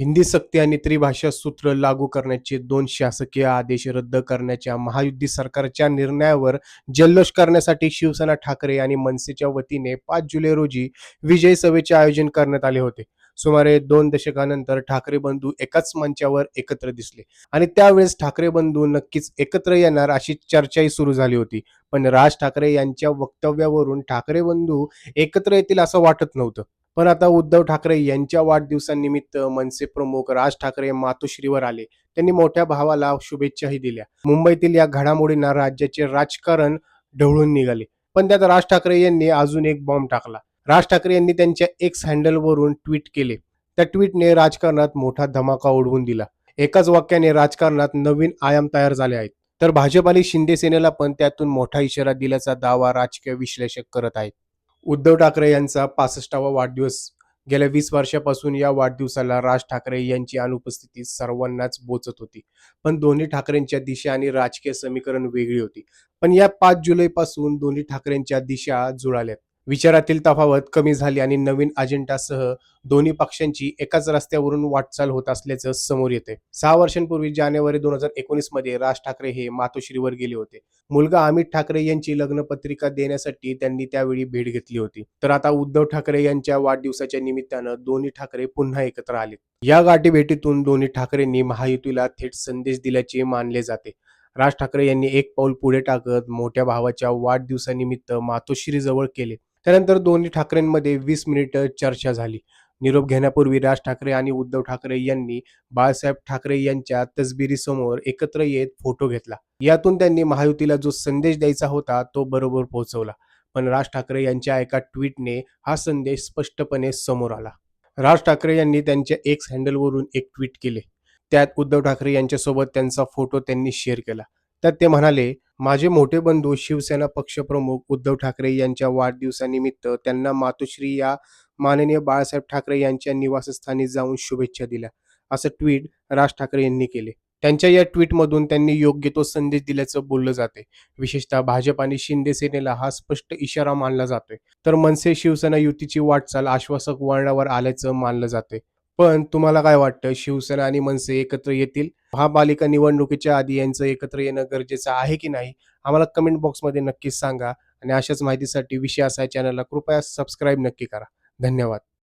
हिंदी सक्ती आणि त्रिभाषा सूत्र लागू करण्याचे दोन शासकीय आदेश रद्द करण्याच्या महायुती सरकारच्या निर्णयावर जल्लोष करण्यासाठी शिवसेना ठाकरे आणि मनसेच्या वतीने पाच जुलै रोजी विजय सभेचे आयोजन करण्यात आले होते. सुमारे दोन दशकानंतर ठाकरे बंधू एकाच मंचावर एकत्र दिसले आणि त्यावेळेस ठाकरे बंधू नक्कीच एकत्र येणार अशी चर्चाही सुरू झाली होती. पण राज ठाकरे यांच्या वक्तव्यावरून ठाकरे बंधू एकत्र येतील असं वाटत नव्हतं. पण आता उद्धव ठाकरे यांच्या वाढदिवसानिमित्त मनसे प्रमुख राज ठाकरे मातोश्रीवर आले. त्यांनी मोठ्या भावाला शुभेच्छाही दिल्या. मुंबईतील या घडामोडींना राज्याचे राजकारण ढवळून निघाले. पण त्यात राज ठाकरे यांनी अजून एक बॉम्ब टाकला. राज ठाकरे यांनी त्यांच्या एक्स हँडलवरून ट्विट केले. त्या ट्विटने राजकारणात मोठा धमाका उडवून दिला. एकाच वाक्याने राजकारणात नवीन आयाम तयार झाले आहेत. तर भाजप आणि शिंदे सेनेला पण त्यातून मोठा इशारा दिल्याचा दावा राजकीय विश्लेषक करत आहेत. उद्धव ठाकरे यांचा पासष्टावा वाढदिवस. गेल्या वीस वर्षापासून या वाढदिवसाला राज ठाकरे यांची अनुपस्थिती सर्वांनाच बोचत होती. पण दोन्ही ठाकरेंच्या दिशा आणि राजकीय समीकरण वेगळी होती. पण या पाच जुलैपासून दोन्ही ठाकरेंच्या दिशा जुळाल्यात विचारातील तफावत कमी झाली आणि नवीन अजेंडासह दोन्ही पक्षांची एकाच रस्त्यावरून वाटचाल होत असल्याचं समोर येते सहा वर्षांपूर्वी जानेवारी दोन हजार एकोणीसमध्ये राज ठाकरे हे मातोश्रीवर गेले होते. मुलगा अमित ठाकरे यांची लग्नपत्रिका देण्यासाठी त्यांनी त्यावेळी भेट घेतली होती. तर आता उद्धव ठाकरे यांच्या वाढदिवसाच्या निमित्तानं दोन्ही ठाकरे पुन्हा एकत्र आले या गाठी भेटीतून दोन्ही ठाकरेंनी महायुतीला थेट संदेश दिल्याचे मानले जाते. राज ठाकरे यांनी एक पाऊल पुढे टाकत मोठ्या भावाच्या वाढदिवसानिमित्त मातोश्री जवळ केले. त्यानंतर दोन्ही ठाकरेंमध्ये वीस मिनिटं चर्चा झाली. निरोप घेण्यापूर्वी राज ठाकरे आणि उद्धव ठाकरे यांनी बाळासाहेब ठाकरे यांच्या तसबिरीसमोर एकत्र येत फोटो घेतला. यातून त्यांनी महायुतीला जो संदेश द्यायचा होता तो बरोबर पोहोचवला. पण राज ठाकरे यांच्या एका ट्विटने हा संदेश स्पष्टपणे समोर आला. राज ठाकरे यांनी त्यांच्या एक्स हँडलवरून एक ट्विट केले. त्यात उद्धव ठाकरे यांच्यासोबत त्यांचा फोटो त्यांनी शेअर केला. त्यात ते म्हणाले माझे मोठे बंधू शिवसेना पक्षप्रमुख उद्धव ठाकरे यांच्या वाढदिवसानिमित्त त्यांना मातोश्री या माननीय बाळासाहेब ठाकरे यांच्या निवासस्थानी जाऊन शुभेच्छा दिल्या असं ट्विट राज ठाकरे यांनी केले. त्यांच्या या ट्विटमधून त्यांनी योग्य तो संदेश दिल्याचं बोललं जाते. विशेषतः भाजप आणि शिंदे सेनेला हा स्पष्ट इशारा मानला जातोय. तर मनसे शिवसेना युतीची वाटचाल आश्वासक वळणावर आल्याचं मानलं जाते. पण तुम्हाला काय वाटतं? शिवसेना आणि मनसे एकत्र येतील? महापालिका निवडणुकीच्या आधी यांचं एकत्र येणं गरजेचं आहे की नाही आम्हाला कमेंट बॉक्समध्ये नक्कीच सांगा. आणि अशाच माहितीसाठी विषय असा चॅनलला कृपया सबस्क्राईब नक्की करा. धन्यवाद.